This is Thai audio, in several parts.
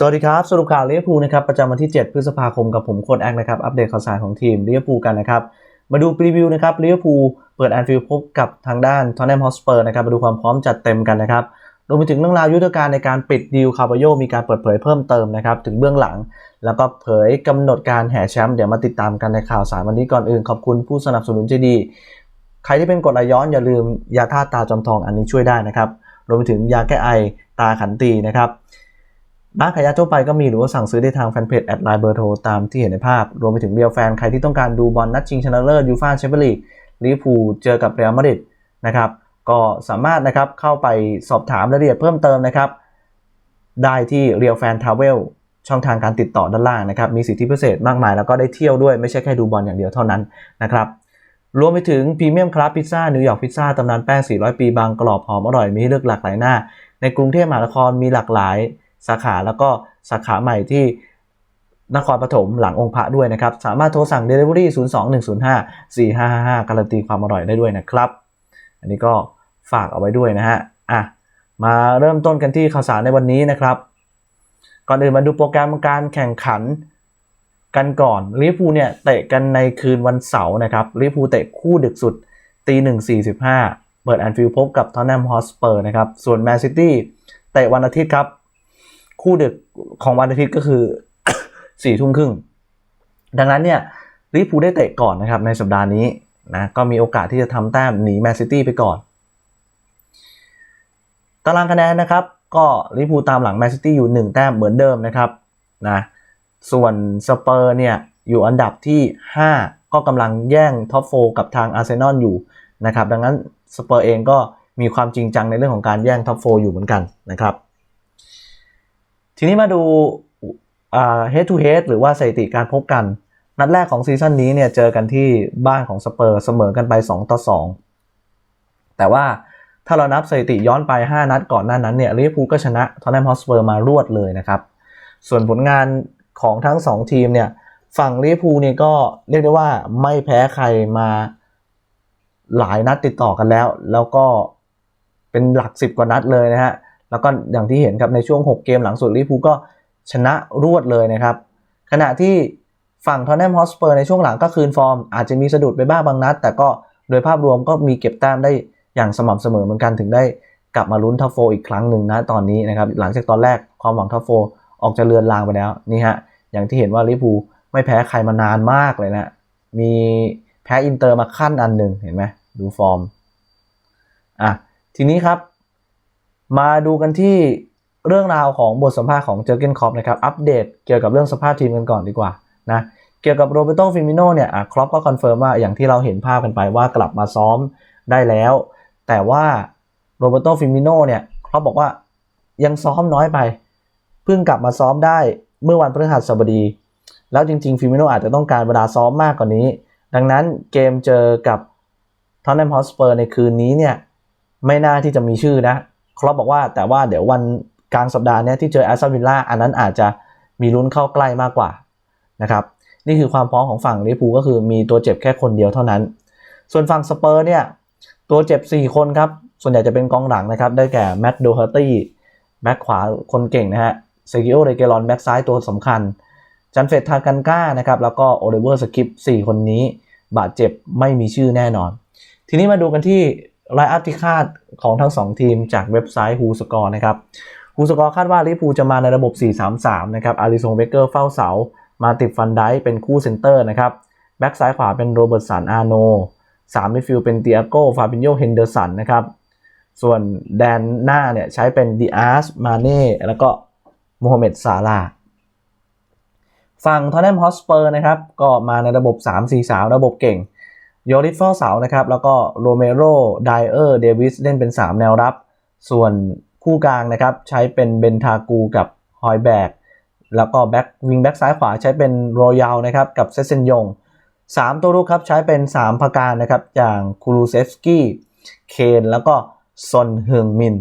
สวัสดีครับ สรุปข่าวลิเวอร์พูลนะครับประจำวันที่ 7 พฤษภาคมกับผมโค้ดแอคนะครับ อัปเดตข่าวสารของทีมลิเวอร์พูลกันนะครับ มาดูพรีวิวนะครับลิเวอร์พูลเปิดแอนฟิลด์พบกับทางด้านทอนแนมฮอสเปอร์นะครับ มาดูความพร้อมจัดเต็มกันนะครับรวมไปถึงเรื่องราวยุทธการในการปิดดีลคาร์บโยมีการเปิดเผยเพิ่มเติมนะครับ ถึงเบื้องหลัง แล้วก็เผยกำหนดการแห่แชมป์เดี๋ยวมาติดตามกันในข่าวสารวันนี้ก่อนอื่นขอบคุณผู้สนับสนุนใจดี ใครที่เป็นกดไหลย้อนอย่าลืมยาท่าตาจอมทองอันนี้ช่วยได้นะครับรวมไปถึงยาแก้ไอตาขันตีนะครับ ร้านขายยาทั่วไปก็มีหรือว่าสั่งซื้อได้ทางแฟนเพจแอดไลน์เบอร์โทรตามที่เห็นในภาพ รวมไปถึงเรียวแฟนใครที่ต้องการดูบอลนัดชิงชนะเลิศยูฟ่าแชมเปี้ยนลีกลิเวอร์พูลเจอกับเรอัลมาดริดนะครับก็สามารถนะครับเข้าไปสอบถามรายละเอียดเพิ่มเติมนะครับ ได้ที่เรียวแฟนทาวเวลช่องทางการติดต่อด้านล่างนะครับ มีสิทธิพิเศษมากมายแล้วก็ได้เที่ยวด้วยไม่ใช่แค่ดูบอลอย่างเดียวเท่านั้นนะครับรวมไปถึงพรีเมียมคลาสพิซซ่านิวยอร์กพิซซ่าตำนานแป้ง 400 ปีบางกรอบหอมอร่อยมีให้เลือกหลากหลายหน้า ในกรุงเทพมหานครมีหลากหลาย สาขาแล้วก็สาขาใหม่ที่นครปฐมหลังองค์พระด้วยนะครับ สามารถโทรสั่ง Delivery 02-105-4555 การันตีความอร่อยได้ด้วยนะครับ อันนี้ก็ฝากเอาไว้ด้วยนะฮะอะมาเริ่มต้นกันที่ข่าวสารในวันนี้นะครับ ก่อนอื่นมาดูโปรแกรมการแข่งขันกันก่อนลิเวอร์พูลเนี่ยเตะกันในคืนวันเสาร์นะครับลิเวอร์พูลเตะคู่ดึกสุดตีหนึ่งสี่สิบห้าเปิดแอนฟิลด์พบกับทอนแนมฮอสเปอร์นะครับ ส่วนแมนซิตี้เตะวันอาทิตย์ครับ คู่ดึกของวันอาทิตย์ก็คือสี่ทุ่มครึ่ง ดังนั้นเนี่ยลิเวอร์พูได้เตะก่อนนะครับในสัปดาห์นี้นะก็มีโอกาสที่จะทำแต้มหนีแมนซิตี้ไปก่อน ตารางคะแนนนะครับ ก็ลิเวอร์พูตามหลังแมนซิตี้อยู่ 1 แต้มเหมือนเดิมนะครับนะส่วนสเปอร์เนี่ยอยู่อันดับที่ 5 ก็กำลังแย่งท็อปโฟกับทางอาร์เซนอลอยู่นะครับ ดังนั้นสเปอร์เองก็มีความจริงจังในเรื่องของการแย่งท็อปโฟอยู่เหมือนกันนะครับ ทีนี้มาดูอ่า head to head หรือว่าสถิติการพบกัน นัดแรกของซีซั่นนี้เนี่ยเจอกันที่บ้านของสเปอร์เสมอกันไป 2 ต่อ 2 แต่ว่าถ้าเรานับสถิติย้อนไป 5 นัดก่อนหน้านั้นเนี่ยลิเวอร์พูลก็ชนะทอตแนมฮอสเปอร์มารวดเลยนะครับ ส่วนผลงานของทั้ง 2 ทีมเนี่ยฝั่งลิเวอร์พูลเนี่ยก็เรียกได้ว่าไม่แพ้ใครมาหลายนัดติดต่อกันแล้ว แล้วก็เป็นหลัก 10 กว่านัดเลยนะฮะ แล้วก็อย่างที่เห็นครับในช่วง 6 เกมหลังสุดลิเวอร์พูลก็ชนะรวดเลยนะครับ ขณะที่ฝั่งทอนแนมฮอสเปอร์ในช่วงหลังก็คืนฟอร์ม อาจจะมีสะดุดไปบ้างบางนัด แต่ก็โดยภาพรวมก็มีเก็บแต้มได้อย่างสม่ำเสมอเหมือนกันถึงได้กลับมาลุ้นท็อปโฟอีกครั้งหนึ่งนะตอนนี้นะครับหลังจากตอนแรกความหวังท็อปโฟออกจะเลือนลางไปแล้วนี่ฮะอย่างที่เห็นว่าลิเวอร์พูลไม่แพ้ใครมานานมากเลยนะมีแพ้อินเตอร์มาขั้นอันหนึ่งเห็นไหมดูฟอร์มอะทีนี้ครับ มาดูกันที่เรื่องราวของบทสัมภาษณ์ของเจอร์เกนคอปนะครับ อัปเดตเกี่ยวกับเรื่องสภาพทีมกันก่อนดีกว่านะ เกี่ยวกับโรเบโตฟิมิโนเนี่ยครอปก็คอนเฟิร์มว่าอย่างที่เราเห็นภาพกันไปว่ากลับมาซ้อมได้แล้ว แต่ว่าโรเบโตฟิมิโนเนี่ยครอปบอกว่ายังซ้อมน้อยไป เพิ่งกลับมาซ้อมได้เมื่อวันพฤหัสบดี แล้วจริง ๆ ฟิมิโนอาจจะต้องการเวลาซ้อมมากกว่านี้ ดังนั้นเกมเจอกับทอนแนมฮอสเปอร์ในคืนนี้เนี่ยไม่น่าที่จะมีชื่อนะ ครอปบอกว่าแต่ว่าเดี๋ยววันกลางสัปดาห์นี้ที่เจอแอสตันวิลล่าอันนั้นอาจจะมีลุ้นเข้าใกล้มากกว่านะครับนี่คือความพร้อมของฝั่งลิเวอร์พูก็คือมีตัวเจ็บแค่คนเดียวเท่านั้น ส่วนฝั่งสเปอร์เนี่ยตัวเจ็บ 4 คนครับ ส่วนใหญ่จะเป็นกองหลังนะครับ ได้แก่แมตต์โดเฮอร์ตี้แบ็คขวาคนเก่งนะฮะเซกิโอเรเกรอนแบ็คซ้ายตัวสำคัญ จันเฟตทากันก้านะครับ แล้วก็โอลิเวอร์สกิป4คนนี้บาดเจ็บไม่มีชื่อแน่นอน ทีนี้มาดูกันที่ รายอัพที่คาดของทั้ง 2 ทีมจากเว็บไซต์ Who Score นะครับ Who Score คาดว่าลิเวอร์พูจะมาในระบบ 4-3-3 นะครับอาริซงเบเกอร์เฝ้าเสา มาติดฟันไดเป็นคู่เซนเตอร์นะครับ แบ็กซ้ายขวาเป็นโรเบิร์ตสันอาโนสามมิดฟิลด์เป็นเตียโก้ฟาบินโยเฮนเดอร์สันนะครับ ส่วนแดนหน้าเนี่ยใช้เป็นดิอาสมาเน่แล้วก็โมฮัมเหม็ดซาลาฝั่งทอนแนมฮอสเปอร์นะครับ ก็มาในระบบ 3-4-3 ระบบเก่ง โยริสเฝ้าเสานะครับ แล้วก็โรเมโรไดเออร์เดวิสเล่นเป็น 3 แนวรับ ส่วนคู่กลางนะครับ ใช้เป็นเบนทากูกับฮอยแบกแล้วก็แบ็กวิงแบ็กซ้ายขวาใช้เป็นโรยัลนะครับ กับเซเซนยงสามตัวรุกครับ ใช้เป็น 3พการนะครับ อย่างคูรูเซฟสกี้เคนแล้วก็ซอนเฮืองมิน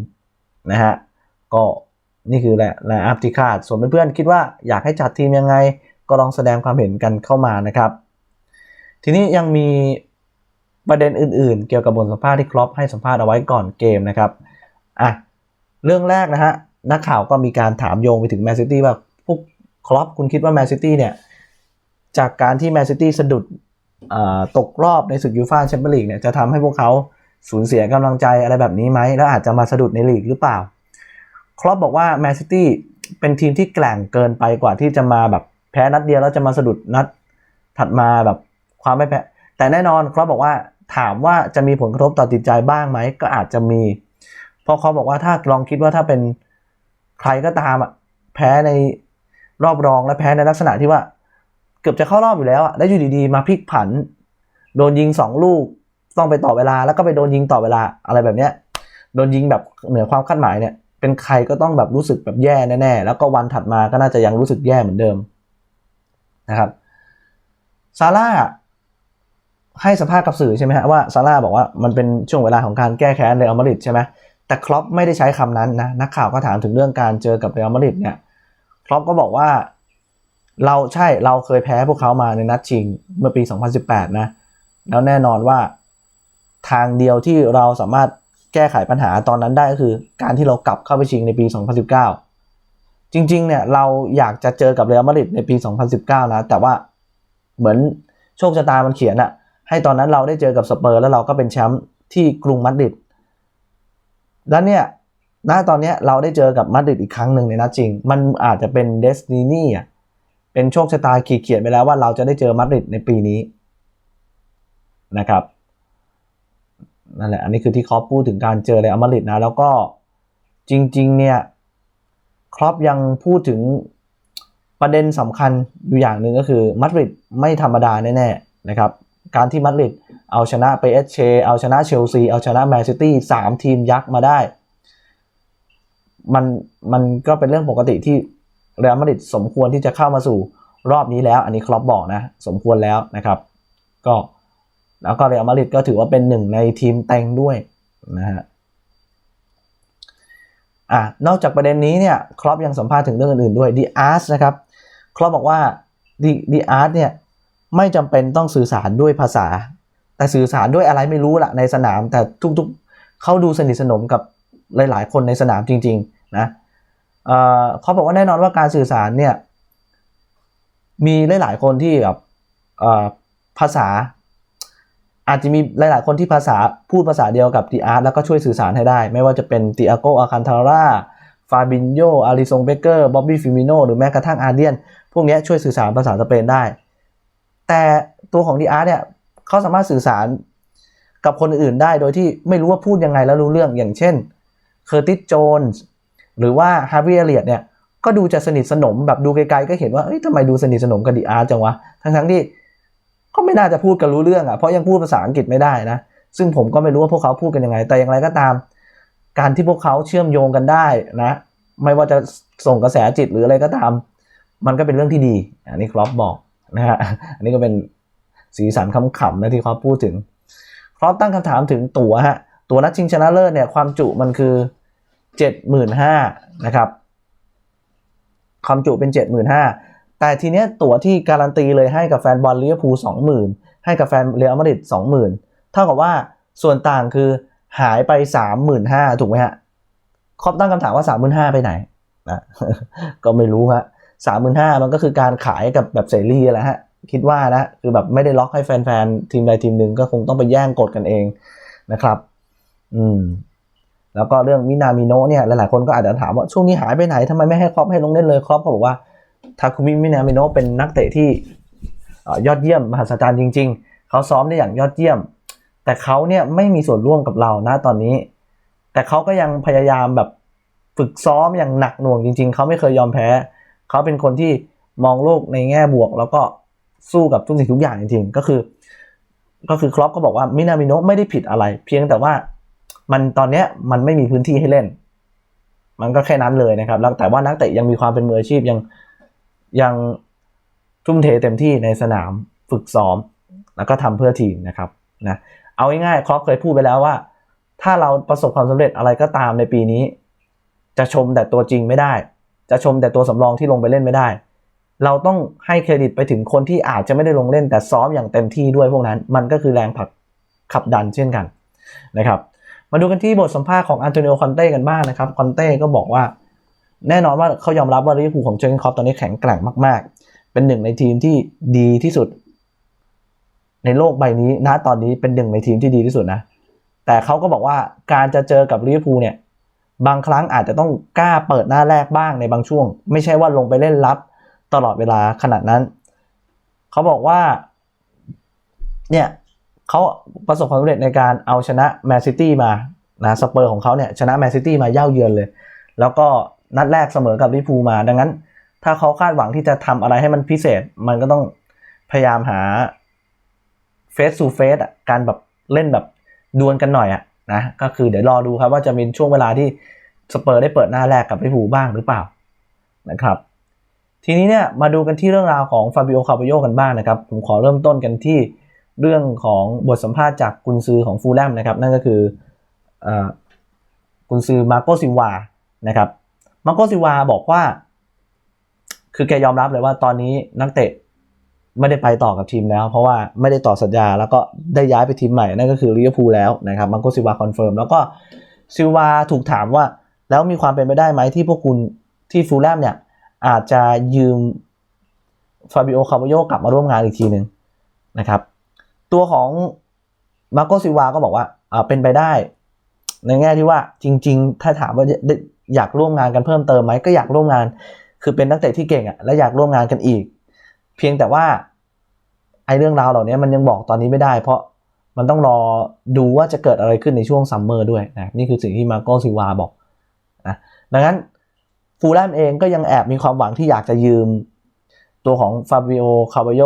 นะฮะก็นี่คือแหละและอัพที่คาดส่วนเพื่อนๆคิดว่าอยากให้จัดทีมยังไง ก็ลองแสดงความเห็นกันเข้ามานะครับ ทีนี้ยังมี ประเด็นอื่นๆ เกี่ยวกับบทสัมภาษณ์ที่ครอปให้สัมภาษณ์เอาไว้ก่อนเกมนะครับอะเรื่องแรกนะฮะนักข่าวก็มีการถามโยงไปถึงแมนซิตี้ว่าพวกครอปคุณคิดว่าแมนซิตี้เนี่ยจากการที่แมนซิตี้สะดุดตกรอบในศึกยูฟ่าแชมเปี้ยนลีกเนี่ยจะทำให้พวกเขาสูญเสียกำลังใจอะไรแบบนี้ไหม แล้วอาจจะมาสะดุดในลีกหรือเปล่า ครอปบอกว่าแมนซิตี้เป็นทีมที่แกร่งเกินไปกว่าที่จะมาแบบแพ้นัดเดียวแล้วจะมาสะดุดนัดถัดมาแบบความไม่แพ้ แต่แน่นอนครอปบอกว่า ถามว่าจะมีผลกระทบต่อจิตใจบ้างไหมก็อาจจะมี เพราะเขาบอกว่าถ้าลองคิดว่าถ้าเป็นใครก็ตามอะแพ้ในรอบรองและแพ้ในลักษณะที่ว่า เกือบจะเข้ารอบอยู่แล้วอะแล้วอยู่ดีๆ มาพลิกผัน โดนยิงสองลูกต้องไปต่อเวลาแล้วก็ไปโดนยิงต่อเวลาอะไรแบบเนี้ยโดนยิงแบบเหนือความคาดหมายเนี่ย เป็นใครก็ต้องแบบรู้สึกแบบแย่แน่ๆแล้วก็วันถัดมาก็น่าจะยังรู้สึกแย่เหมือนเดิมนะครับซาร่า ให้สัมภาษณ์กับสื่อใช่ไหมฮะว่าซาร่าบอกว่ามันเป็นช่วงเวลาของการแก้แค้นเรอัลมาดริดใช่ไหมแต่ครอปไม่ได้ใช้คำนั้นนะนักข่าวก็ถามถึงเรื่องการเจอกับเรอัลมาดริดเนี่ยครอปก็บอกว่าเราใช่เราเคยแพ้พวกเขามาในนัดชิงเมื่อปี 2018 นะ แล้วแน่นอนว่าทางเดียวที่เราสามารถแก้ไขปัญหาตอนนั้นได้ก็คือ การที่เรากลับเข้าไปชิงในปี 2019 จริงๆเนี่ยเราอยากจะเจอกับเรอัลมาดริดในปี 2019 นะ แต่ว่าเหมือนโชคชะตามันเขียนอะ ให้ตอนนั้นเราได้เจอกับสเปอร์ แล้วเราก็เป็นแชมป์ที่กรุงมาดริดแล้วเนี่ยณตอนนี้เราได้เจอกับมาดริดอีกครั้งหนึ่งในนัดจริง มันอาจจะเป็นเดสตินีอะเป็นโชคชะตาขีดเขียนไปแล้วว่าเราจะได้เจอมาดริดในปีนี้นะครับนั่นแหละ อันนี้คือที่ครอปพูดถึงการเจอเรอัลมาดริดนะ แล้วก็จริง ๆ เนี่ยครอปยังพูดถึงประเด็นสำคัญอยู่อย่างหนึ่งก็คือมาดริดไม่ธรรมดาแน่ ๆ นะครับ การที่มาดริดเอาชนะไปเอสเชเอาชนะเชลซีเอาชนะแมนซิตี้สามทีมยักษ์มาได้ มันมันก็เป็นเรื่องปกติที่เรอัลมาดริดสมควรที่จะเข้ามาสู่รอบนี้แล้ว อันนี้ครอปบอกนะสมควรแล้วนะครับ ก็แล้วก็เรอัลมาดริดก็ถือว่าเป็นหนึ่งในทีมเต็งด้วยนะฮะอะนอกจากประเด็นนี้เนี่ยครอปยังสัมภาษณ์ถึงเรื่องอื่นๆด้วยดีอาร์สนะครับครอปบอกว่าดีดีอาร์สเนี่ย ไม่จำเป็นต้องสื่อสารด้วยภาษา แต่สื่อสารด้วยอะไรไม่รู้ละในสนาม แต่ทุกๆเขาดูสนิทสนมกับหลาย ๆ คนในสนามจริง ๆ นะเเขาบอกว่าแน่นอนว่าการสื่อสารเนี่ย มีหลาย ๆ คนที่แบบภาษา อาจจะมีหลาย ๆ คนที่ภาษาพูดภาษาเดียวกับดีอาร์ตแล้วก็ช่วยสื่อสารให้ได้ ไม่ว่าจะเป็นติอาโกอาคันทาร่าฟาบินโยอาริซงเบเกอร์บ๊อบบี้ฟิมิโนหรือแม้กระทั่งอาเดียน พวกนี้ช่วยสื่อสารภาษาสเปนได้ แต่ตัวของดีอาร์เนี่ยเขาสามารถสื่อสารกับคนอื่นได้โดยที่ไม่รู้ว่าพูดยังไงแล้วรู้เรื่องอย่างเช่นเคอร์ติสโจนส์หรือว่าฮาร์วีเอเลียดเนี่ยก็ดูจะสนิทสนมแบบดูไกลๆก็เห็นว่าเอ้ยทำไมดูสนิทสนมกับดีอาร์จังวะ ทั้งๆที่ก็ไม่น่าจะพูดกันรู้เรื่องอะเพราะยังพูดภาษาอังกฤษไม่ได้นะ ซึ่งผมก็ไม่รู้ว่าพวกเขาพูดกันยังไง แต่อย่างไรก็ตาม การที่พวกเขาเชื่อมโยงกันได้นะ ไม่ว่าจะส่งกระแสจิตหรืออะไรก็ตาม มันก็เป็นเรื่องที่ดี อันนี้ครอปบอก นะฮะอันนี้ก็เป็นสีสันขำๆนะที่ครอปพูดถึงครอปตั้งคำถามถึงตั๋วฮะตั๋วนัดชิงชนะเลิศเนี่ยความจุมันคือเจ็ดหมื่นห้านะครับความจุเป็นเจ็ดหมื่นห้าแต่ทีเนี้ยตั๋วที่การันตีเลยให้กับแฟนบอลลิเวอร์พูลสองหมื่นให้กับแฟนเรอัลมาดริดสองหมื่นเท่ากับว่าส่วนต่างคือหายไปสามหมื่นห้าถูกไหมฮะครอบตั้งคำถามว่าสามหมื่นห้าไปไหนนะก็ไม่รู้ฮะ สามหมื่นห้ามันก็คือการขายกับแบบเสรีแหละฮะคิดว่านะคือแบบไม่ได้ล็อกให้แฟนๆ ทีมใดทีมหนึ่งก็คงต้องไปแย่งกดกันเองนะครับ อืม แล้วก็เรื่องมินามิโนะเนี่ยหลายๆคนก็อาจจะถามว่าช่วงนี้หายไปไหนทำไมไม่ให้ครอปให้ลงเล่นเลยครอปเขาบอกว่าทาคุมิมินามิโนะเป็นนักเตะที่ยอดเยี่ยมมหัศจรรย์จริง ๆ เขาซ้อมได้อย่างยอดเยี่ยม แต่เขาเนี่ยไม่มีส่วนร่วมกับเรานะตอนนี้ แต่เขาก็ยังพยายามแบบฝึกซ้อมอย่างหนักหน่วงจริง ๆ เขาไม่เคยยอมแพ้ เขาเป็นคนที่มองโลกในแง่บวก แล้วก็สู้กับทุกสิ่งทุกอย่างจริงๆ ก็คือ ก็คือครอปก็บอกว่ามินามิโนะไม่ได้ผิดอะไร เพียงแต่ว่ามันตอนเนี้ยมันไม่มีพื้นที่ให้เล่น มันก็แค่นั้นเลยนะครับแล้วแต่ว่านักเตะยังมีความเป็นมืออาชีพยังยังทุ่มเทเต็มที่ในสนามฝึกซ้อม แล้วก็ทำเพื่อทีมนะครับนะเอาง่ายๆครอปเคยพูดไปแล้วว่า ถ้าเราประสบความสำเร็จอะไรก็ตามในปีนี้ จะชมแต่ตัวจริงไม่ได้ จะชมแต่ตัวสำรองที่ลงไปเล่นไม่ได้ เราต้องให้เครดิตไปถึงคนที่อาจจะไม่ได้ลงเล่น แต่ซ้อมอย่างเต็มที่ด้วยพวกนั้น มันก็คือแรงผลักขับดันเช่นกันนะครับมาดูกันที่บทสัมภาษณ์ของอันโตนิโอคอนเต้กันบ้างนะครับคอนเต้ก็บอกว่า แน่นอนว่าเขายอมรับว่าลิเวอร์พูลของเจอร์เกนคล็อปตอนนี้แข็งแกร่งมากๆ เป็นหนึ่งในทีมที่ดีที่สุด ในโลกใบนี้ณตอนนี้เป็นหนึ่งในทีมที่ดีที่สุดนะ แต่เขาก็บอกว่าการจะเจอกับลิเวอร์พูลเนี่ย บางครั้งอาจจะต้องกล้าเปิดหน้าแรกบ้างในบางช่วง ไม่ใช่ว่าลงไปเล่นรับตลอดเวลาขนาดนั้น เขาบอกว่า เนี่ยเขาประสบความสำเร็จในการเอาชนะแมนซิตี้มานะสเปอร์ของเขาเนี่ยชนะแมนซิตี้มาเย่าเยือนเลย แล้วก็นัดแรกเสมอกับลิพูมา ดังนั้น ถ้าเขาคาดหวังที่จะทำอะไรให้มันพิเศษ มันก็ต้องพยายามหาเฟส to เฟสอะการแบบเล่นแบบดวลกันหน่อยอะ นะก็คือเดี๋ยวรอดูครับว่าจะมีช่วงเวลาที่สเปอร์ได้เปิดหน้าแรกกับลิเวอร์พูลบ้างหรือเปล่านะครับทีนี้เนี่ยมาดูกันที่เรื่องราวของฟาบิโอคาร์บโยกันบ้างนะครับผมขอเริ่มต้นกันที่เรื่องของบทสัมภาษณ์จากกุนซือของฟูลแลมนะครับนั่นก็คืออกุนซือมาโกซิวานะครับมาโกซิวาบอกว่า คือแกยอมรับเลยว่าตอนนี้นักเตะ ไม่ได้ไปต่อกับทีมแล้ว เพราะว่าไม่ได้ต่อสัญญา แล้วก็ได้ย้ายไปทีมใหม่นั่นก็คือลิเวอร์พูลแล้วนะครับมาโกซิวาคอนเฟิร์มแล้วก็ซิวาถูกถามว่า แล้วมีความเป็นไปได้ไหมที่พวกคุณที่ฟูลแลมเนี่ยอาจจะยืมฟาบิโอคาร์โบโยกลับมาร่วมงานอีกทีหนึ่งนะครับ ตัวของมาโกซิวาก็บอกว่าอ่าเป็นไปได้ ในแง่ที่ว่าจริง ๆ ถ้าถามว่าอยากร่วมงานกันเพิ่มเติมไหมก็อยากร่วมงาน คือเป็นนักเตะที่เก่งอะและอยากร่วมงานกันอีก เพียงแต่ว่าไอ้เรื่องราวเหล่านี้มันยังบอกตอนนี้ไม่ได้ เพราะมันต้องรอดูว่าจะเกิดอะไรขึ้นในช่วงซัมเมอร์ด้วยนะนี่คือสิ่งที่มาโกซิวาบอกนะดังนั้นฟูลแลมเองก็ยังแอบมีความหวังที่อยากจะยืมตัวของฟาบิโอคา v าโย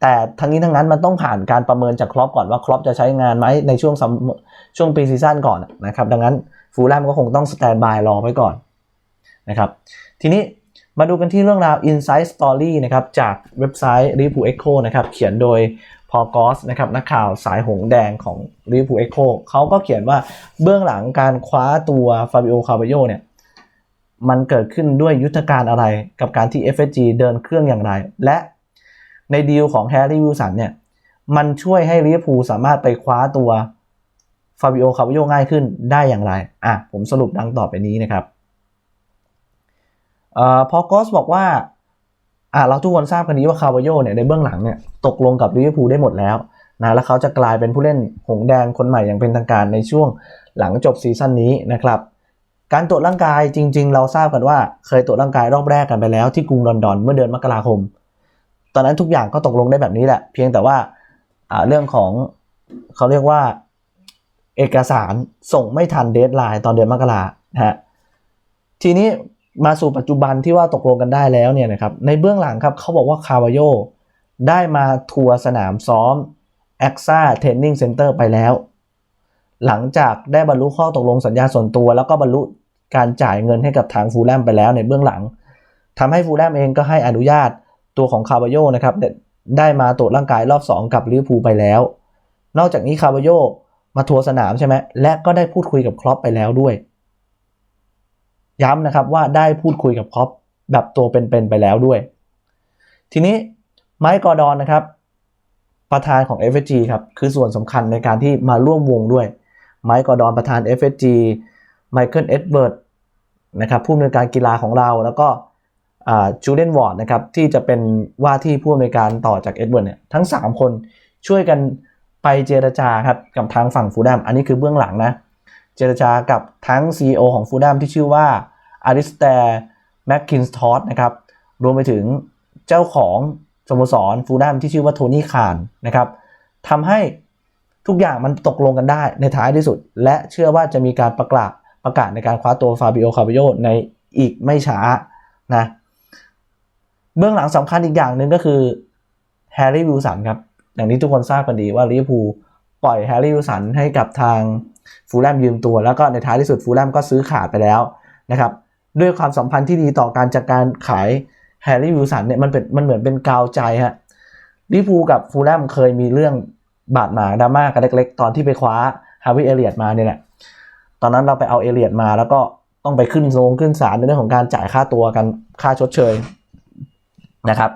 แต่ทั้งนี้ทั้งนั้นมันต้องผ่านการประเมินจากครอปก่อนว่าครอปจะใช้งานไหมในช่วงซัมช่วงปีซีซั่นก่อนนะครับ ดังนั้นฟูลแลมก็คงต้องสแตนบายรอไว้ก่อนนะครับ ทีนี้ มาดูกันที่เรื่องราว Inside Story นะครับจากเว็บไซต์ l i p o o l Echo นะครับเขียนโดยพอกอสนะครับนักข่าวสายหงแดงของ l i v e r p o o l Echo เขาก็เขียนว่าเบื้องหลังการคว้าตัวฟาบิโอคา v าโยเนี่ยมันเกิดขึ้นด้วยยุทธการอะไรกับการที่ FSG เดินเครื่องอย่างไร และในดีลของแฮร์รี่วิลสันเนี่ยมันช่วยให้ลิเวอร์พูลสามารถไปคว้าตัวฟาบิโอคาร์โยง่ายขึ้นได้อย่างไรอะผมสรุปดังต่อไปนี้นะครับ อ่อพอกอสบอกว่าอะเราทุกคนทราบกันนี้ว่าคาร์โยเนี่ยในเบื้องหลังเนี่ยตกลงกับลิเวอร์พูลได้หมดแล้วนะแล้วเขาจะกลายเป็นผู้เล่นหงแดงคนใหม่อย่างเป็นทางการในช่วงหลังจบซีซั่นนี้นะครับ การตรวจร่างกายจริง ๆ เราทราบกันว่าเคยตรวจร่างกายรอบแรกกันไปแล้วที่กรุงลอนดอนเมื่อเดือนมกราคม ตอนนั้นทุกอย่างก็ตกลงได้แบบนี้แหละ เพียงแต่ว่าเรื่องของเขาเรียกว่าเอกสารส่งไม่ทันเดทไลน์ตอนเดือนมกรานะฮะทีนี้ มาสู่ปัจจุบันที่ว่าตกลงกันได้แล้วเนี่ยนะครับในเบื้องหลังครับเขาบอกว่าคาวาโยได้มาทัวร์สนามซ้อม a x a Training Center ไปแล้ว หลังจากได้บรรลุข้อตกลงสัญญาส่วนตัว แล้วก็บรรลุการจ่ายเงินให้กับทางฟูลแลมไปแล้วในเบื้องหลังทำให้ฟูลแลมเองก็ให้อนุญาตตัวของคาร์บโยนะครับได้มาตรวจร่างกายรอบ 2 กับลิเวอร์พูลไปแล้ว นอกจากนี้คาร์บโยมาทัวร์สนามใช่ไหมและก็ได้พูดคุยกับครอปไปแล้วด้วย ย้ำนะครับว่าได้พูดคุยกับครอปแบบตัวเป็นๆไปแล้วด้วย ทีนี้ไมค์กอร์ดอนนะครับ ประธานของ FSG ครับคือส่วนสำคัญในการที่มาร่วมวงด้วยไมค์กอร์ดอนประธาน FSG ไมเคิลเอ็ดเวิร์ดนะครับผู้อำนวยการกีฬาของเราแล้วก็จูเดนวอร์ดนะครับที่จะเป็นว่าที่ผู้อำนวยการต่อจากเอ็ดเวิร์ดเนี่ยทั้ง 3 คนช่วยกันไปเจรจาครับกับทางฝั่งฟูลแลมอันนี้คือเบื้องหลังนะ เจรจากับทั้ง CEO ของฟูลแลมที่ชื่อว่าอาริสเตร์แมคคินสทอสนะครับ รวมไปถึงเจ้าของสโมสรฟูลแลมที่ชื่อว่าโทนี่คานนะครับทำให้ทุกอย่างมันตกลงกันได้ในท้ายที่สุด และเชื่อว่าจะมีการประกาศประกาศในการคว้าตัวฟาบิโอคาร์บโยในอีกไม่ช้านะเบื้องหลังสำคัญอีกอย่างหนึ่งก็คือแฮร์รี่วิลสันครับ อย่างนี้ทุกคนทราบกันดีว่าลิเวอร์พูล ปล่อยแฮร์รี่วิลสันให้กับทางฟูลแลมยืมตัว แล้วก็ในท้ายที่สุดฟูลแลมก็ซื้อขาดไปแล้วนะครับด้วยความสัมพันธ์ที่ดีต่อการจากการขายแฮร์รี่วิลสันเนี่ยมันเป็นมันเหมือนเป็นกาวใจฮะลิเวอร์พูกับฟูลแลมเคยมีเรื่องบาดหมางดราม่ากันเล็ก ๆ ตอนที่ไปคว้าฮาวิเอเลียดมาเนี่ยแหละตอนนั้นเราไปเอาเอเลียดมาแล้วก็ต้องไปขึ้นโรงขึ้นศาลในเรื่องของการจ่ายค่าตัวกันค่าชดเชยนะครับ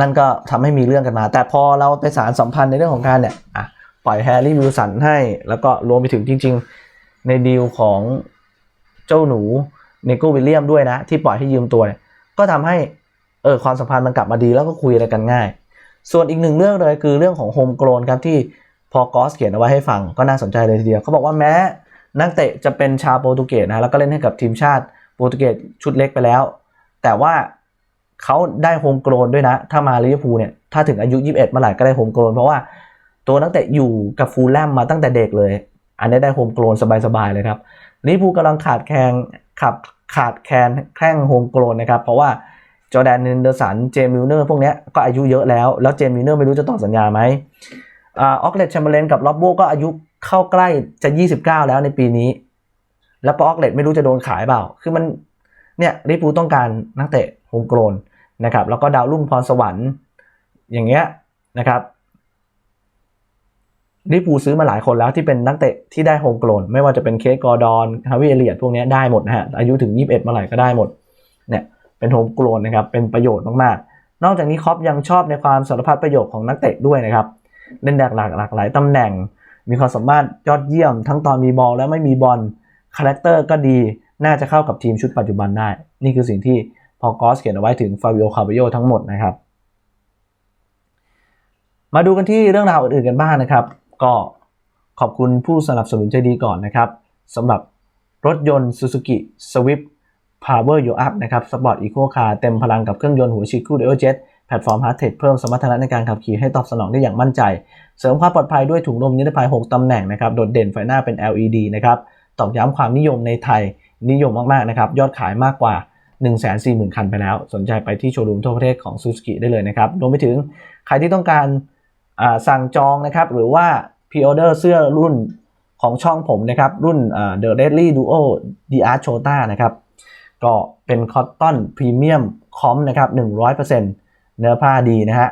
นั่นก็ทำให้มีเรื่องกันมา แต่พอเราไปสารสัมพันธ์ในเรื่องของการเนี่ยอะ ปล่อยแฮร์รี่วิลสันให้ แล้วก็รวมไปถึงจริง ๆ ในดีลของเจ้าหนูเนโกวิลเลียมด้วยนะ ที่ปล่อยให้ยืมตัวเนี่ยก็ทำให้เออความสัมพันธ์มันกลับมาดีแล้วก็คุยอะไรกันง่าย ส่วนอีกหนึ่งเรื่องเลยคือเรื่องของโฮมโกลนครับที่พอกอสเขียนเอาไว้ให้ฟังก็น่าสนใจเลยทีเดียวเขาบอกว่าแม้นักเตะจะเป็นชาวโปรตุเกสนะแล้วก็เล่นให้กับทีมชาติโปรตุเกสชุดเล็กไปแล้ว แต่ว่าเขาได้โฮมโกลนด้วยนะ ถ้ามาลิเวอร์พูลเนี่ยถ้าถึงอายุ 21เมื่อไหร่ก็ได้โฮมโกลนเพราะว่า ตัวนักเตะอยู่กับฟูลแลมมาตั้งแต่เด็กเลย อันนี้ได้โฮมโกลนสบายๆเลยครับลิเวอร์พูลกำลังขาดแคลนขับขาดแคลนแข้งโฮมโกลนนะครับ เพราะว่าจอแดนเนเดอร์สัน เจมิลเนอร์พวกนี้ก็อายุเยอะแล้ว แล้วเจมิลเนอร์ไม่รู้จะต่อสัญญาไหมออกเลตแชมเบอร์เลนกับล็อบโบก็อายุเข้าใกล้จะ 29 แล้วในปีนี้ แล้วปออกเลตไม่รู้จะโดนขายเปล่า คือมันเนี่ยลิเวอร์พูต้องการนักเตะโฮมโกลนนะครับ แล้วก็ดาวรุ่งพรสวรรค์อย่างเงี้ยนะครับ ลิเวอร์พูซื้อมาหลายคนแล้วที่เป็นนักเตะที่ได้โฮมโกลนไม่ว่าจะเป็นเคสกอร์ดอนฮาวิเอเลียดพวกนี้ได้หมดนะฮะอายุถึง 21เมื่อไหร่ก็ได้หมดเนี่ยเป็นโฮมโกลนนะครับเป็นประโยชน์มากๆ นอกจากนี้คอปยังชอบในความสารพัดประโยชน์ของนักเตะด้วยนะครับเล่นหลากหลากหลากหลายตำแหน่ง มีความสามารถยอดเยี่ยม ทั้งตอนมีบอลและไม่มีบอลคาแรคเตอร์ก็ดีน่าจะเข้ากับทีมชุดปัจจุบันได้ นี่คือสิ่งที่พอกอสเขียนเอาไว้ถึงฟาบิโอคาเบโยทั้งหมดนะครับ มาดูกันที่เรื่องราวอื่นๆกันบ้างนะครับ ก็ขอบคุณผู้สนับสนุนใจดีก่อนนะครับสำหรับรถยนต์ Suzuki Swift Power You Up นะครับ Sport Eco Car เต็มพลังกับเครื่องยนต์หัวฉีดคู่ Dual Jet แพลตฟอร์ม Hard Tech เพิ่มสมรรถนะในการขับขี่ให้ตอบสนองได้อย่างมั่นใจ เสริมความปลอดภัยด้วยถุงลมนิรภัย 6 ตำแหน่งนะครับ โดดเด่นไฟหน้าเป็น LED นะครับ ตอกย้ำความนิยมในไทย นิยมมาก ๆ นะครับ ยอดขายมากกว่า 140,000 คันไปแล้ว สนใจไปที่โชว์รูมทั่วประเทศของ Suzuki ได้เลยนะครับ รวมไปถึงใครที่ต้องการ สั่งจองนะครับหรือว่าพ r ออเดอร์เสื้อรุ่นของช่องผมนะครับ รุ่น The Deadly Duo The Art Chota นะครับ ก็เป็นคอตตอนพรีเมียมคอมนะครับ 100%เนื้อผ้าดีนะฮะ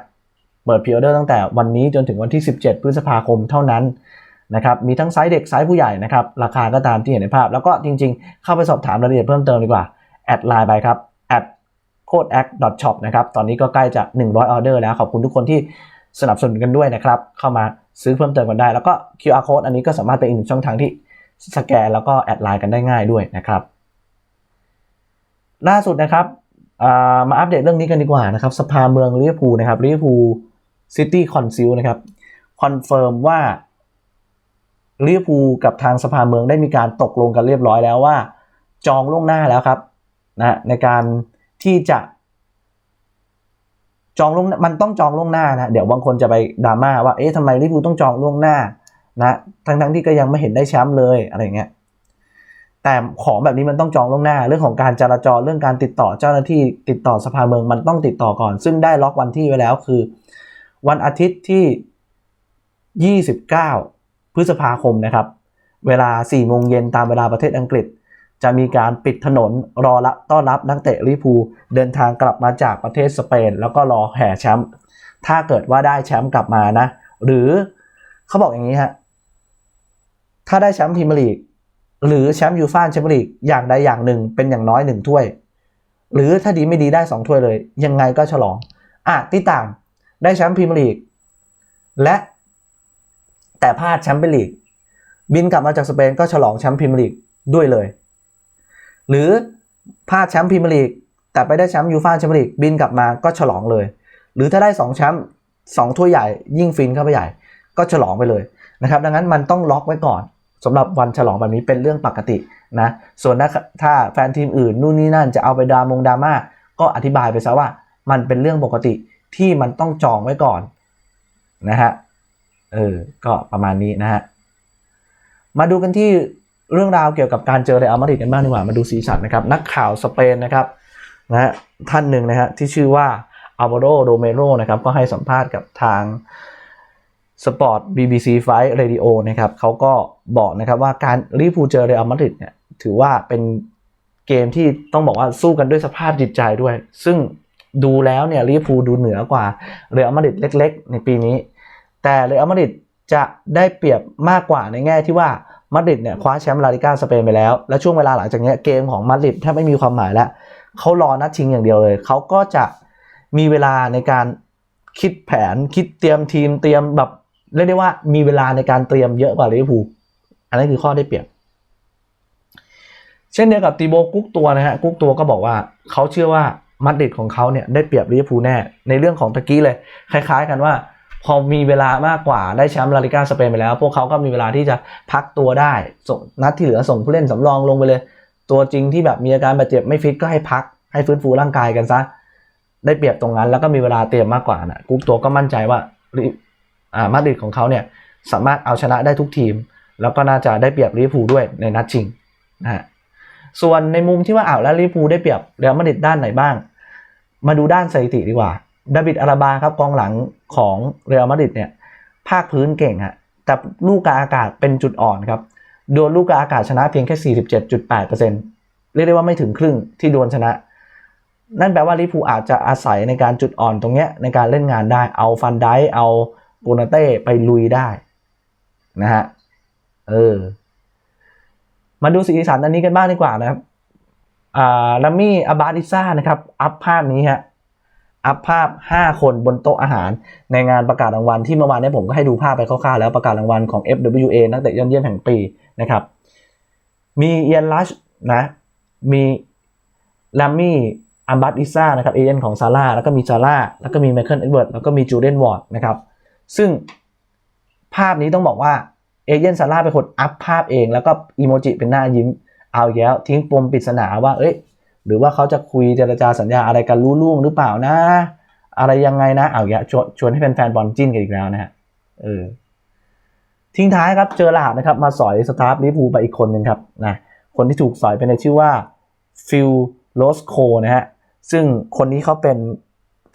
เปิดพ r ออเดอร์ตั้งแต่วันนี้จนถึงวันที่ 17 พฤษภาคมเท่านั้นนะครับ มีทั้งไซส์เด็กไซส์ผู้ใหญ่นะครับ ราคาก็ตามที่เห็นในภาพ แล้วก็จริงๆ เข้าไปสอบถามรายละเอียดเพิ่มเติมดีกว่า แอดไลน์ไปครับ at code act shop นะครับ ตอนนี้ก็ใกล้จะ 100ออเดอร์แล้ว ขอบคุณทุกคนที่ สนับสนุนกันด้วยนะครับ เข้ามาซื้อเพิ่มเติมกันได้ แล้วก็ QR code อันนี้ก็สามารถเป็นอีกหนึ่งช่องทางที่สแกนแล้วก็แอดไลน์กันได้ง่ายด้วยนะครับ ล่าสุดนะครับมาอัปเดตเรื่องนี้กันดีกว่านะครับ สภาเมืองลิเวอร์พูลนะครับลิเวอร์พูลซิตี้คอนซิลนะครับคอนเฟิร์มว่าลิเวอร์พูลกับทางสภาเมืองได้มีการตกลงกันเรียบร้อยแล้วว่า จองล่วงหน้าแล้วครับนะในการที่จะ จองล่วงมันต้องจองล่วงหน้านะเดี๋ยวบางคนจะไปดราม่าว่าเอ๊ะทำไมลิเวอร์พูลต้องจองล่วงหน้านะทั้งทั้งที่ก็ยังไม่เห็นได้แชมป์เลยอะไรเงี้ยแต่ของแบบนี้มันต้องจองล่วงหน้า เรื่องของการจราจรเรื่องการติดต่อเจ้าหน้าที่ติดต่อสภาเมืองมันต้องติดต่อก่อน ซึ่งได้ล็อกวันที่ไว้แล้วคือ วันอาทิตย์ที่ 29 พฤษภาคมนะครับ เวลา4โมงเย็นตามเวลาประเทศอังกฤษ จะมีการปิดถนนรอรับต้อนรับนักเตะลิพูเดินทางกลับมาจากประเทศสเปน แล้วก็รอแห่แชมป์ถ้าเกิดว่าได้แชมป์กลับมานะ หรือเขาบอกอย่างนี้ฮะถ้าได้แชมป์พรีเมียร์ลีกหรือแชมป์ยูฟ่าแชมเปี้ยนลีกอย่างใดอย่างหนึ่งเป็นอย่างน้อยหนึ่งถ้วย หรือถ้าดีไม่ดีได้สองถ้วยเลย ยังไงก็ฉลองอะที่ต่างได้แชมป์พรีเมียร์ลีกและแต่พลาดแชมเปี้ยนลีกบินกลับมาจากสเปนก็ฉลองแชมป์พรีเมียร์ลีกด้วยเลย หรือพลาดแชมป์พรีเมียร์ลีกแต่ไปได้แชมป์ยูฟ่าแชมเปี้ยนลีกบินกลับมาก็ฉลองเลย หรือถ้าได้สองแชมป์สองถ้วยใหญ่ยิ่งฟินเข้าไปใหญ่ ก็ฉลองไปเลยนะครับดังนั้นมันต้องล็อกไว้ก่อนสำหรับวันฉลองแบบนี้เป็นเรื่องปกตินะส่วนถ้าแฟนทีมอื่นนู่นนี่นั่นจะเอาไปดามงดราม่าก็อธิบายไปซะว่ามันเป็นเรื่องปกติที่มันต้องจองไว้ก่อนนะฮะเออก็ประมาณนี้นะฮะมาดูกันที่ เรื่องราวเกี่ยวกับการเจอเรอัลมาดริดกันบ้างดีกว่ามาดูสีสันนะครับนักข่าวสเปนนะครับนะฮะท่านหนึ่งนะฮะที่ชื่อว่าอัลวาโดโดเมโรนะครับก็ให้สัมภาษณ์กับทางสปอร์ต BBC Fight Radio นะครับเขาก็บอกนะครับว่าการลิฟูเจอเรอัลมาดริดเนี่ยถือว่าเป็นเกมที่ต้องบอกว่าสู้กันด้วยสภาพจิตใจด้วย ซึ่งดูแล้วเนี่ยลิฟูดูเหนือกว่าเรอัลมาดริดเล็ก ๆ ในปีนี้ แต่เรอัลมาดริดจะได้เปรียบมากกว่าในแง่ที่ว่า มาดริดเนี่ยคว้าแชมป์ลาลิก้าสเปนไปแล้ว และช่วงเวลาหลังจากนี้เกมของมาดริดแทบไม่มีความหมายแล้วเขารอนัดชิงอย่างเดียวเลย เขาก็จะมีเวลาในการคิดแผนคิดเตรียมทีมเตรียมแบบเรียกได้ว่ามีเวลาในการเตรียมเยอะกว่าลิเวอร์พูลอันนั้คือข้อได้เปรียบ เช่นเดียวกับตีโบกุ๊กตัวนะฮะกุ๊กตัวก็บอกว่าเขาเชื่อว่ามาดริดของเขาเนี่ยได้เปรียบลิเวอร์พูลแน่ในเรื่องของตะกี้เลย คล้าย ๆ กันว่า พอมีเวลามากกว่าได้แชมป์ลาลิกาสเปนไปแล้ว พวกเขาก็มีเวลาที่จะพักตัวได้ส่งนัดที่เหลือส่งผู้เล่นสำรองลงไปเลย ตัวจริงที่แบบมีอาการบาดเจ็บไม่ฟิตก็ให้พักให้ฟื้นฟูร่างกายกันซะได้เปรียบตรงนั้น แล้วก็มีเวลาเตรียมมากกว่านะกุ๊กตัวก็มั่นใจว่าอ่ามาดริดของเขาเนี่ยสามารถเอาชนะได้ทุกทีม แล้วก็น่าจะได้เปรียบลิเวอร์พูลด้วยในนัดชิงนะฮะส่วนในมุมที่ว่าอ้าวแล้วลิเวอร์พูลได้เปรียบเรอัลมาดริดด้านไหนบ้าง มาดูด้านสถิติดีกว่า ดาบิดอาราบาครับกองหลังของเรอัลมาดริดเนี่ยภาคพื้นเก่งฮะแต่ลูกกาอากาศเป็นจุดอ่อนครับโดนลูกกาอากาศชนะเพียงแค่ 47.8%เรียกได้ว่าไม่ถึงครึ่งที่โดนชนะ นั่นแปลว่าลิพูอาจจะอาศัยในการจุดอ่อนตรงเนี้ยในการเล่นงานได้เอาฟันไดค์เอาโกนาเต้ไปลุยได้นะฮะเออมาดูสีสันอันนี้กันบ้างดีกว่านะครับอ่าลัมมี่อาบาดิซ่านะครับ อัพภาพนี้ฮะ อัพภาพ 5 คนบนโต๊ะอาหาร ในงานประกาศรางวัลที่เมื่อวานนี้ผมก็ให้ดูภาพไปคร่าวๆแล้วประกาศรางวัลของ FWA นักเตะยอดเยี่ยมแห่งปีนะครับ มีเอียนลัชนะ มีลัมมี่อัมบัตอิซ่านะครับเอเจนต์ของซาร่าแล้วก็มีซาร่าแล้วก็มีไมเคิลเอ็ดเวิร์ดแล้วก็มีจูเดนวอร์ดนะครับซึ่งภาพนี้ต้องบอกว่าเอเจนต์ซาร่าเป็นคนอัพภาพเอง แล้วก็อีโมจิเป็นหน้ายิ้มเอาอีกแล้วทิ้งปมปริศนาว่าเอ้ย หรือว่าเขาจะคุยเจรจาสัญญาอะไรกันรู้ล่วงหรือเปล่านะ อะไรยังไงนะเอาอย่างเงี้ชวนชวนให้แฟนๆบอลจิ้นกันอีกแล้วนะฮะเออทิ้งท้ายครับเจอหลาดนะครับ มาสอยสตาฟลิเวอร์พูไปอีกคนหนึ่งครับนะคนที่ถูกสอยเป็นในชื่อว่าฟิลโลสโคนะฮะซึ่งคนนี้เขาเป็น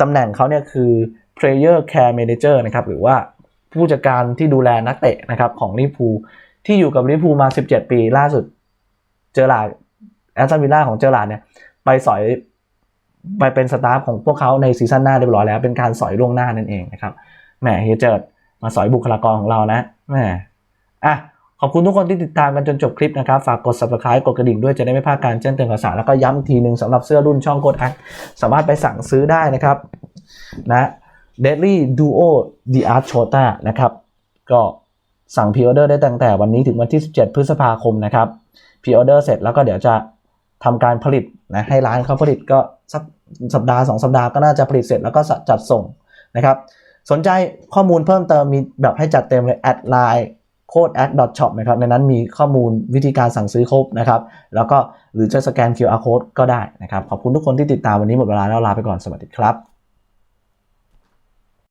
ตำแหน่งเขาเนี่ยคือ player care manager นะครับหรือว่าผู้จัดการที่ดูแลนักเตะนะครับของลิเวอร์พูที่อยู่กับลิเวอร์พูมา 17 ปีล่าสุด เจอหลาด แอสตันวิลล่าของเจอหลาดเนี่ยไปสอยไปเป็นสตาฟของพวกเขาในซีซั่นหน้าเรียบร้อยแล้ว เป็นการสอยล่วงหน้านั่นเองนะครับแหมเฮียเจิดมาสอยบุคลากรของเรานะแหมอะขอบคุณทุกคนที่ติดตามกันจนจบคลิปนะครับ ฝากกด subscribe กดกระดิ่งด้วยจะได้ไม่พลาดการแจ้งเตือนข่าวสารแล้วก็ย้ำทีหนึ่งสำหรับเสื้อรุ่นช่องโคดแอคสามารถไปสั่งซื้อได้นะครับนะ Deadly Duo The Art Chota นะครับ ก็สั่งพ r ออเดอร์ได้ตั้งแต่วันนี้ถึงวันที่ 17 พฤษภาคมนะครับพ r ออเดอร์เสร็จแล้วก็เดี๋ยวจะ ทำการผลิตนะให้ร้านเขาผลิตก็สักสัปดาห์ 2 สัปดาห์ก็น่าจะผลิตเสร็จแล้วก็จัดส่งนะครับ สนใจข้อมูลเพิ่มเติมมีแบบให้จัดเต็มเลยแอดไลน์โค้ด a d shop นะครับในนั้นมีข้อมูลวิธีการสั่งซื้อครบนะครับ แล้วก็หรือจะสแกน QR code ก็ได้นะครับ ขอบคุณทุกคนที่ติดตามวันนี้หมดเวลาแล้วลาไปก่อนสวัสดีครับ